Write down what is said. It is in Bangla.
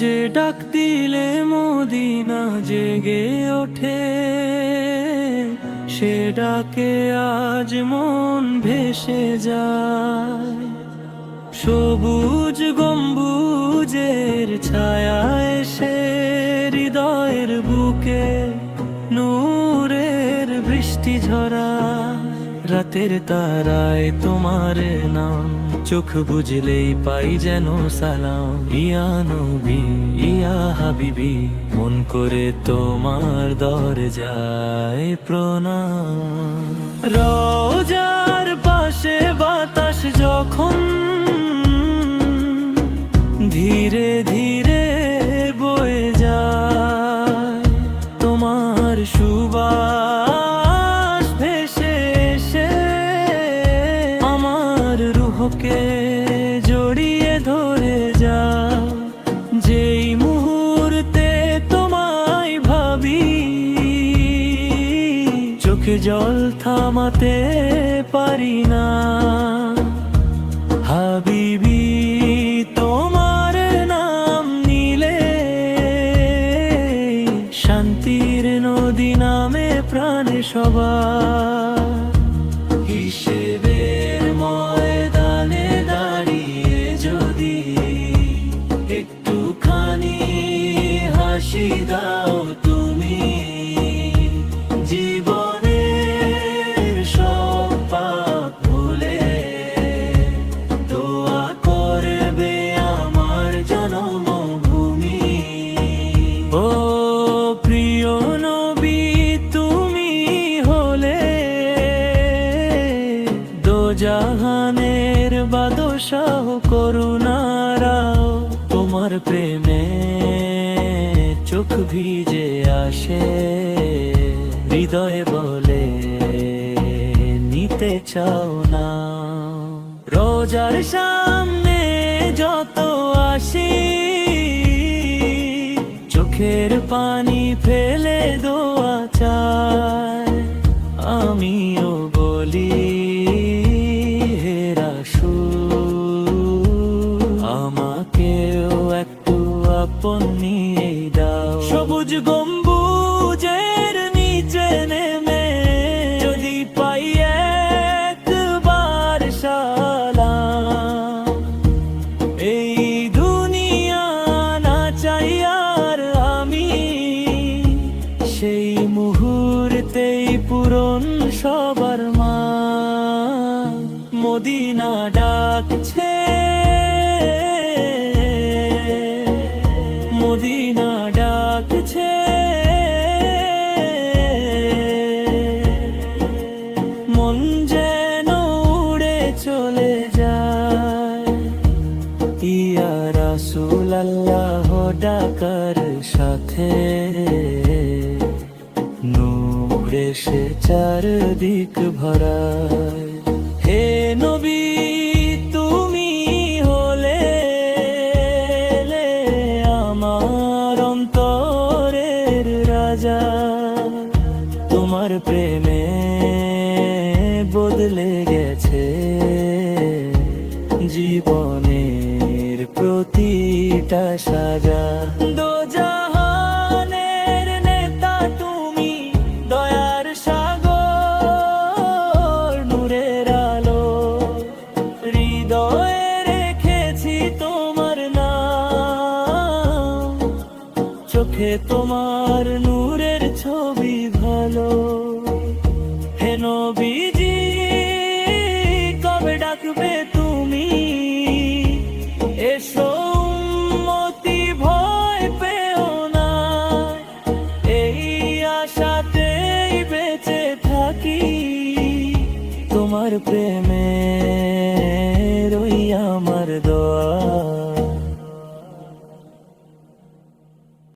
যে ডাক দিলে মদিনা জেগে ওঠে, সে ডাকে আজ মন ভেসে যায়। সবুজ গম্বুজের ছায়া এসে হৃদয়ের বুকে নূরের বৃষ্টি ঝরা রাতের তারায় তোমার নাম। চোখ বুঝলেই পাই যেন সালাম। ইয়া নবী, ইয়া হাবিবি, মন করে তোমার দর যায় প্রণাম। রোজার পাশে বাতাস যখন ধীরে ধীরে বয়ে যায়, তোমার সুবাস জল থামাতে পারি না। হাবিবি তোমার নাম নিলে শান্তির নদী নামে প্রাণে সবার জাহানের বাদশাহ করুণারাও তোমার প্রেমে চোখ ভিজে আসে, হৃদয়ে বলে নিতে চাও না। রোজার সামনে যত আসি, চোখের পানি ফেলে দোয়া চায় আমিও সবুজ গম্বুজের নিচে নেমে যদি পাই একবার এই দুনিয়া না চাই আর আমি, সেই মুহূর্তেই পূরণ সবার মা। মদিনা ডাকছে ডাকার সাথে নূরে সে চারদিক ভরায় হে নবী তুমি হলে আমার অন্তরের রাজা তোমার প্রেমে বদলে গেছে জীবনের প্রতিটা সাজা। দো জাহানের নেতা তুমি, দয়ার সাগর নূরের আলো। হৃদয়ে রেখেছি তোমার নাম। চোখে তোমার নূরের ছবি ভালো। হে নবীজি তোমার প্রেমে রই আমার